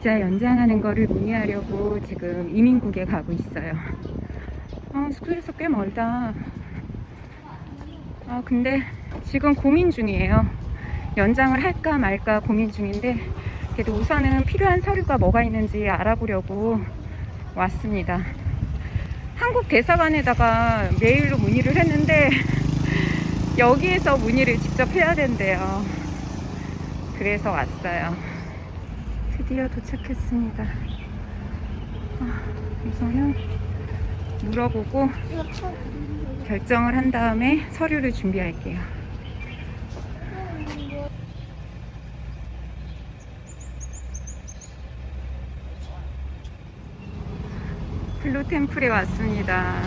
비자 연장하는 거를 문의하려고 지금 이민국에 가고 있어요. 아, 숙소에서 꽤 멀다. 아, 근데 지금 고민 중이에요. 연장을 할까 말까 고민 중인데, 그래도 우선은 필요한 서류가 뭐가 있는지 알아보려고 왔습니다. 한국 대사관에다가 메일로 문의를 했는데, 여기에서 문의를 직접 해야 된대요. 그래서 왔어요. 드디어 도착했습니다. 아, 우선은 물어보고 결정을 한 다음에 서류를 준비할게요. 블루 템플에 왔습니다.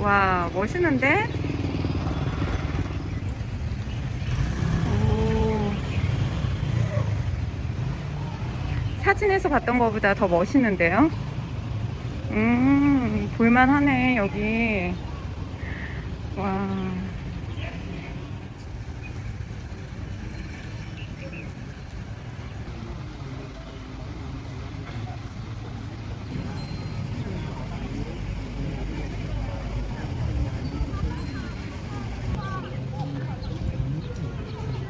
와, 멋있는데? 사진에서 봤던 것보다 더 멋있는데요? 음, 볼만하네, 여기. 와.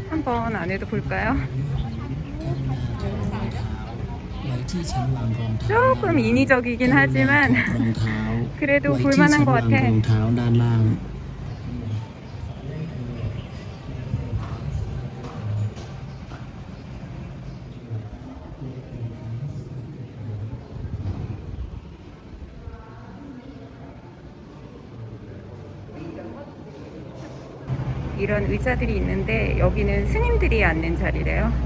한번 안에도 볼까요? 조금 인위적이긴 하지만 그래도 볼만한 것 같아. 이런 의자들이 있는데 여기는 스님들이 앉는 자리래요.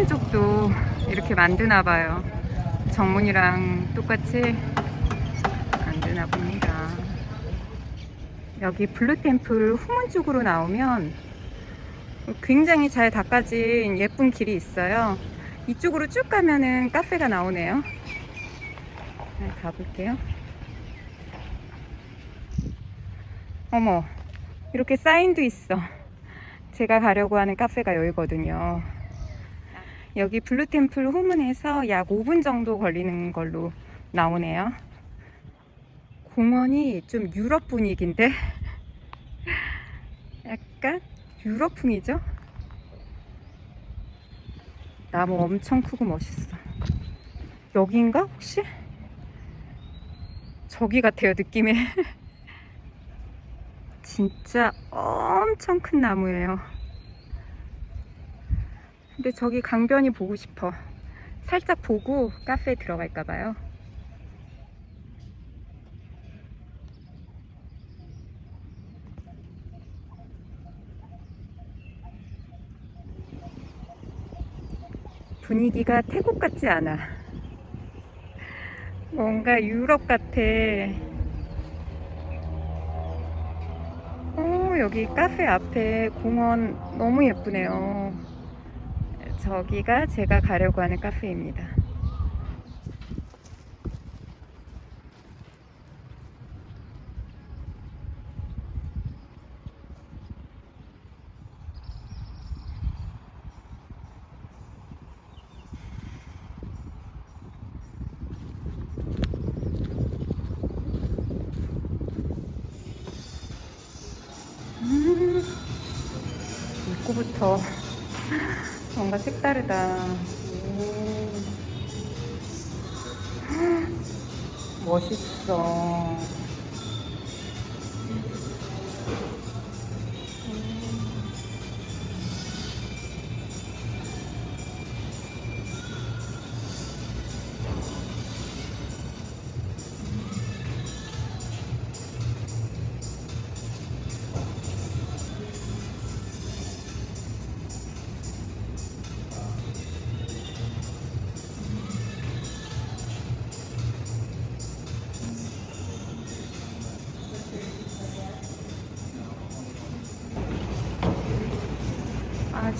후문 쪽도 이렇게 만드나 봐요. 정문이랑 똑같이 만드나 봅니다. 여기 블루템플 후문 쪽으로 나오면 굉장히 잘 닦아진 예쁜 길이 있어요. 이쪽으로 쭉 가면은 카페가 나오네요. 네, 가볼게요. 어머, 이렇게 사인도 있어. 제가 가려고 하는 카페가 여기거든요. 여기 블루템플 후문에서 약 5분 정도 걸리는 걸로 나오네요. 공원이 좀 유럽 분위기인데? 약간 유럽풍이죠? 나무 엄청 크고 멋있어. 여기인가 혹시? 저기 같아요 느낌이. 진짜 엄청 큰 나무예요. 근데 저기 강변이 보고 싶어. 살짝 보고 카페에 들어갈까 봐요. 분위기가 태국 같지 않아. 뭔가 유럽 같아. 오, 여기 카페 앞에 공원 너무 예쁘네요. 저기가 제가 가려고 하는 카페입니다. 음, 입구부터 뭔가 색다르다. 오. 멋있어.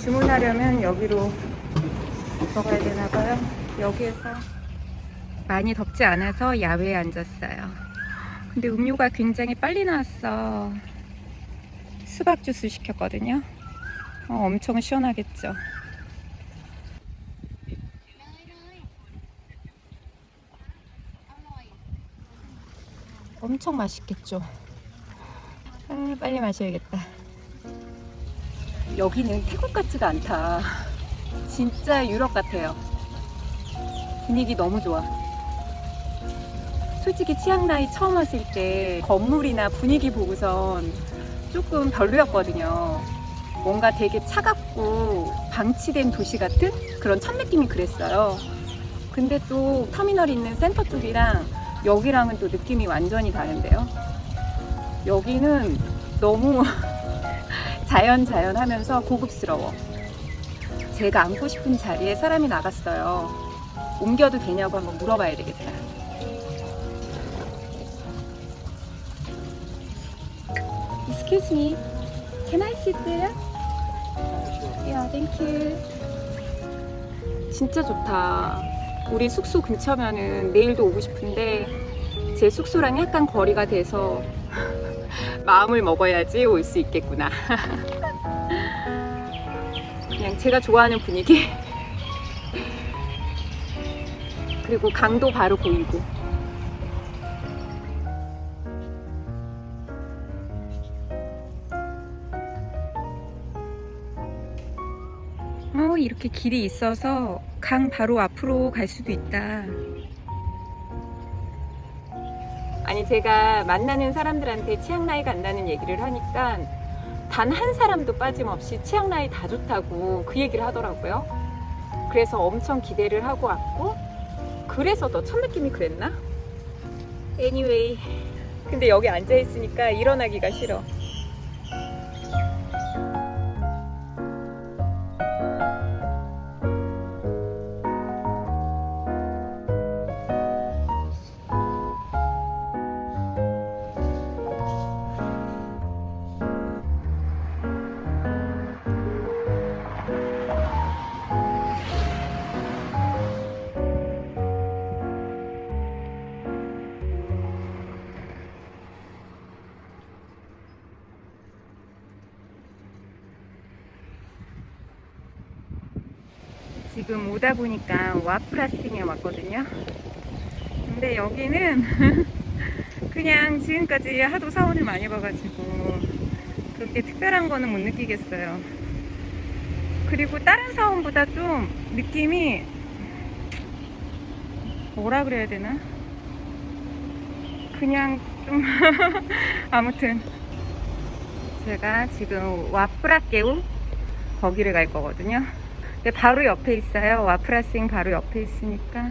주문하려면 여기로 들어가야 되나봐요. 여기에서 많이 덥지 않아서 야외에 앉았어요. 근데 음료가 굉장히 빨리 나왔어. 수박 주스 시켰거든요. 어, 엄청 시원하겠죠. 엄청 맛있겠죠. 아, 빨리 마셔야겠다. 여기는 태국 같지가 않다. 진짜 유럽 같아요. 분위기 너무 좋아. 솔직히 치앙 라이 처음 왔을 때 건물이나 분위기 보고선 조금 별로였거든요. 뭔가 되게 차갑고 방치된 도시 같은 그런 첫 느낌이 그랬어요. 근데 또 터미널 있는 센터 쪽이랑 여기랑은 또 느낌이 완전히 다른데요. 여기는 너무 자연 자연 하면서 고급스러워. 제가 앉고 싶은 자리에 사람이 나갔어요. 옮겨도 되냐고 한번 물어봐야 되겠다. Excuse me. Can I sit there? Yeah, thank you. 진짜 좋다. 우리 숙소 근처면은 내일도 오고 싶은데 제 숙소랑 약간 거리가 돼서 마음을 먹어야지 올 수 있겠구나. 그냥 제가 좋아하는 분위기. 그리고 강도 바로 보이고. 어, 이렇게 길이 있어서 강 바로 앞으로 갈 수도 있다. 아니 제가 만나는 사람들한테 치앙라이 간다는 얘기를 하니까 단 한 사람도 빠짐없이 치앙라이 다 좋다고 그 얘기를 하더라고요. 그래서 엄청 기대를 하고 왔고 그래서 더 첫 느낌이 그랬나? Anyway 근데 여기 앉아 있으니까 일어나기가 싫어. 지금 오다 보니까 와프라싱에 왔거든요. 근데 여기는 그냥 지금까지 하도 사원을 많이 봐가지고 그렇게 특별한 거는 못 느끼겠어요. 그리고 다른 사원보다 좀 느낌이 뭐라 그래야 되나? 그냥 좀 아무튼 제가 지금 와프라깨우 거기를 갈 거거든요. 근데 바로 옆에 있어요. 와프라싱 바로 옆에 있으니까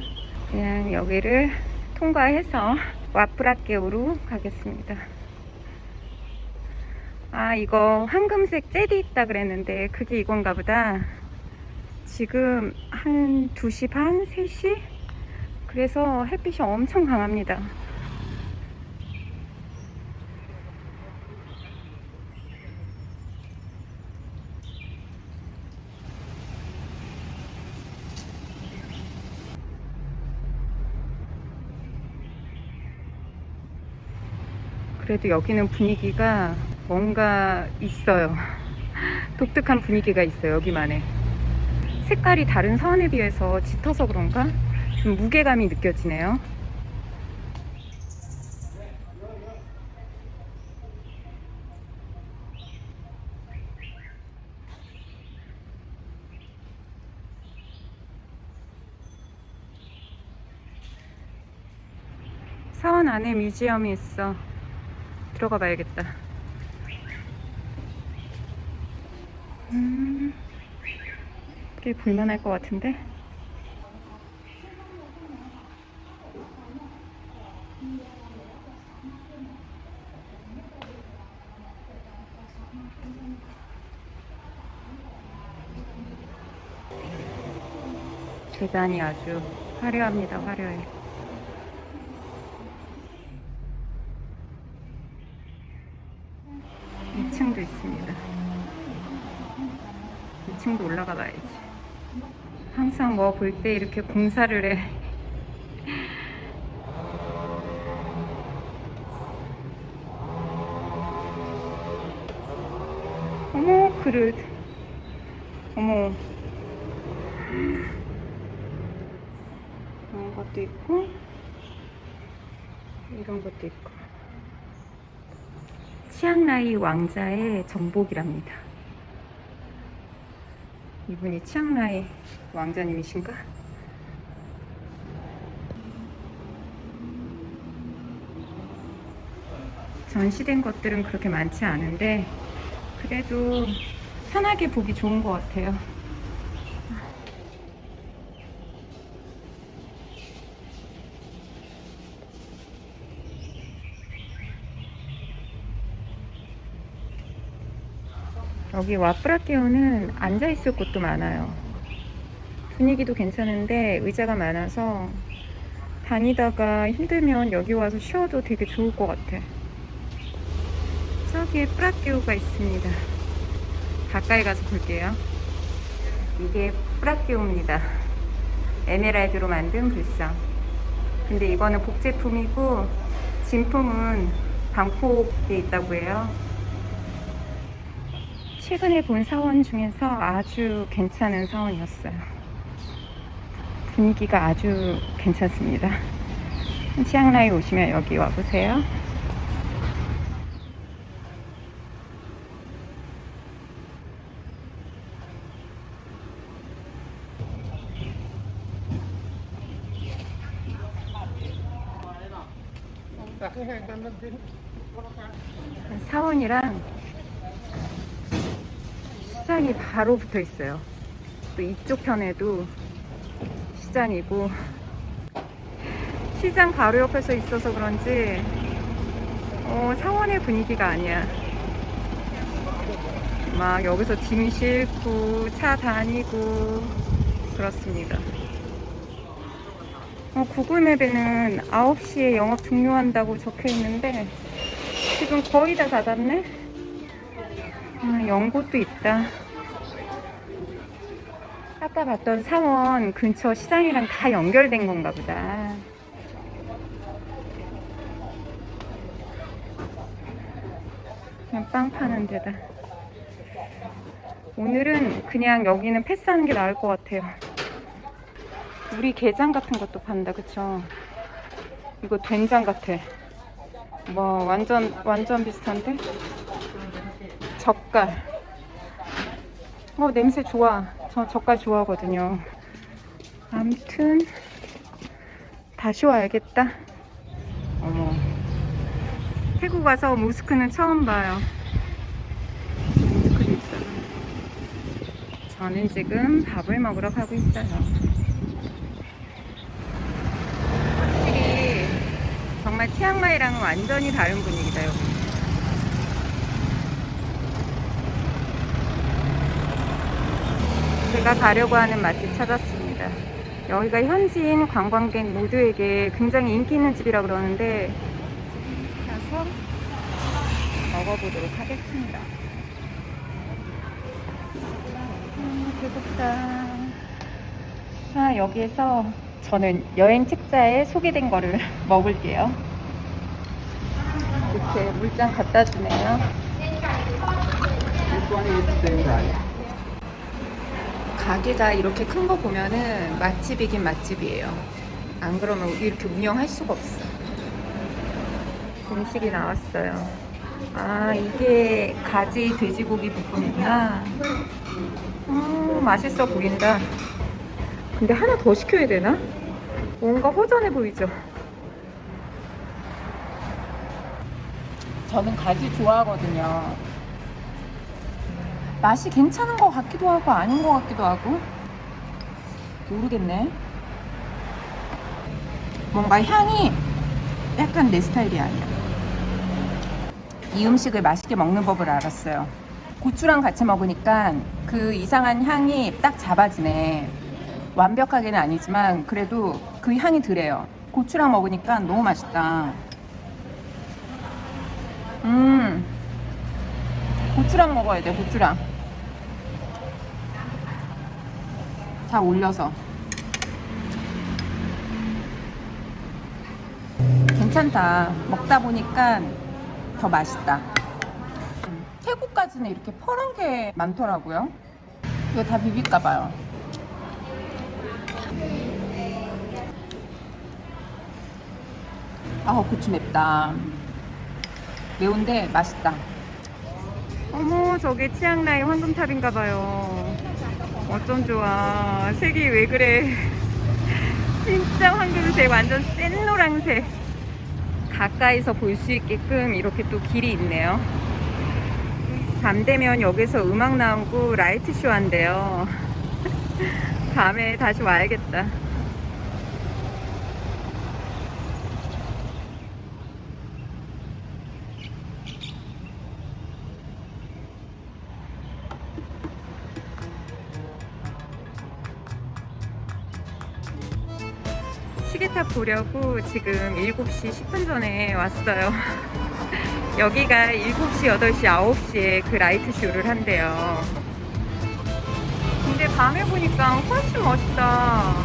그냥 여기를 통과해서 와프라깨우로 가겠습니다. 아 이거 황금색 젤이 있다 그랬는데 그게 이건가 보다. 지금 한 2시 반, 3시? 그래서 햇빛이 엄청 강합니다. 그래도 여기는 분위기가 뭔가 있어요. 독특한 분위기가 있어요, 여기만에. 색깔이 다른 서원에 비해서 짙어서 그런가? 좀 무게감이 느껴지네요. 서원 안에 뮤지엄이 있어. 들어가 봐야겠다. 음, 꽤 볼만할 것 같은데? 계단이 아주 화려합니다, 화려해. 이층도 있습니다. 2층도 올라가 봐야지. 항상 뭐 볼 때 이렇게 공사를 해. 어머, 그릇. 어머. 이런 것도 있고, 이런 것도 있고. 치앙라이 왕자의 정복이랍니다. 이분이 치앙라이 왕자님이신가? 전시된 것들은 그렇게 많지 않은데 그래도 편하게 보기 좋은 것 같아요. 여기 와프라티오는 앉아있을 곳도 많아요. 분위기도 괜찮은데 의자가 많아서 다니다가 힘들면 여기 와서 쉬어도 되게 좋을 것 같아. 저기에 프라티오가 있습니다. 가까이 가서 볼게요. 이게 프라티오입니다. 에메랄드로 만든 불상. 근데 이거는 복제품이고 진품은 방콕에 있다고 해요. 최근에 본 사원 중에서 아주 괜찮은 사원이었어요. 분위기가 아주 괜찮습니다. 치앙라이 오시면 여기 와보세요. 사원이랑 시장이 바로 붙어 있어요. 또 이쪽 편에도 시장이고 시장 바로 옆에서 있어서 그런지 어, 사원의 분위기가 아니야. 막 여기서 짐 싣고 차 다니고 그렇습니다. 어, 구글맵에는 9시에 영업 종료한다고 적혀 있는데 지금 거의 다 닫았네? 아, 연꽃도 있다. 아까 봤던 사원 근처 시장이랑 다 연결된 건가 보다. 그냥 빵 파는 데다. 오늘은 그냥 여기는 패스하는 게 나을 것 같아요. 우리 게장 같은 것도 판다, 그쵸? 이거 된장 같아. 뭐 완전 완전 비슷한데? 젓갈. 어 냄새 좋아. 저 젓갈 좋아하거든요. 암튼 다시 와야겠다. 어머. 태국 와서 모스크는 처음 봐요. 모스크도 있어요. 저는 지금 밥을 먹으러 가고 있어요. 확실히 정말 치앙마이랑은 완전히 다른 분위기다 여기. 제가 가려고 하는 맛집 찾았습니다. 여기가 현지인 관광객 모두에게 굉장히 인기 있는 집이라 그러는데 가서 먹어보도록 하겠습니다. 음, 배고프다. 자, 여기에서 저는 여행 책자에 소개된 거를 먹을게요. 이렇게 물장 갖다 주네요. 가게가 이렇게 큰 거 보면은 맛집이긴 맛집이에요. 안 그러면 이렇게 운영할 수가 없어. 음식이 나왔어요. 아, 이게 가지 돼지고기 볶음이구나. 음, 맛있어 보인다. 근데 하나 더 시켜야 되나? 뭔가 허전해 보이죠? 저는 가지 좋아하거든요. 맛이 괜찮은 것 같기도 하고 아닌 것 같기도 하고 모르겠네. 뭔가 향이 약간 내 스타일이 아니야. 이 음식을 맛있게 먹는 법을 알았어요. 고추랑 같이 먹으니까 그 이상한 향이 딱 잡아지네. 완벽하게는 아니지만 그래도 그 향이 덜해요. 고추랑 먹으니까 너무 맛있다. 음. 고추랑 먹어야 돼, 고추랑. 다 올려서. 괜찮다. 먹다 보니까 더 맛있다. 음, 태국까지는 이렇게 퍼런 게 많더라고요. 이거 다 비빌까 봐요. 아, 고추 맵다. 매운데 맛있다. 어머, 저게 치앙라이 황금탑인가봐요. 어쩜 좋아. 색이 왜 그래. 진짜 황금색, 완전 센 노란색. 가까이서 볼 수 있게끔 이렇게 또 길이 있네요. 밤 되면 여기서 음악 나오고 라이트 쇼 한대요. 밤에 다시 와야겠다. 시계탑 보려고 지금 7시 10분 전에 왔어요. 여기가 7시, 8시, 9시에 그 라이트 쇼를 한대요. 근데 밤에 보니까 훨씬 멋있다.